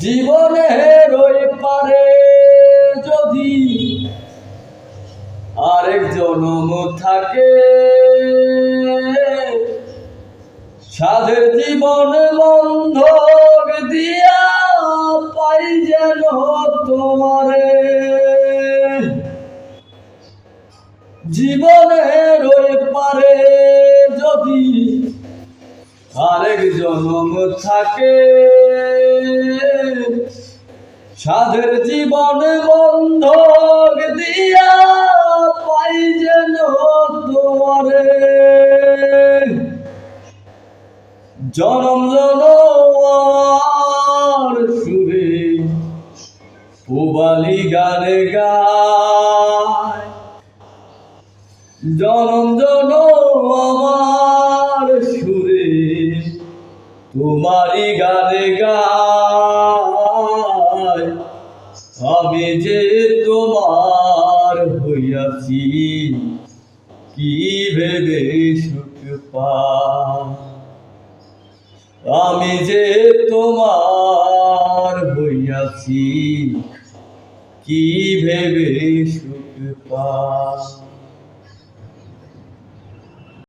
জীবনের ওই পারে যদি আরেক জনম থাকে। সাধের জীবন বন্ধক দিয়া পাই যেন তোমারে। জীবনের ওই পারে যদি আরেক জনম থাকে। সাধের জীবন বন্ধক দিয়া পাই যেন তোমারে জনম জনম সুরে পুবালি গানে গায়। জনম জনম আমার সুরে তোমারি গানে গায়। আমি যে তোমার হইয়াছি, কি ভেবে সুখ পা আমি যে তোমার হইয়াছি, কি ভেবে সুখ পাই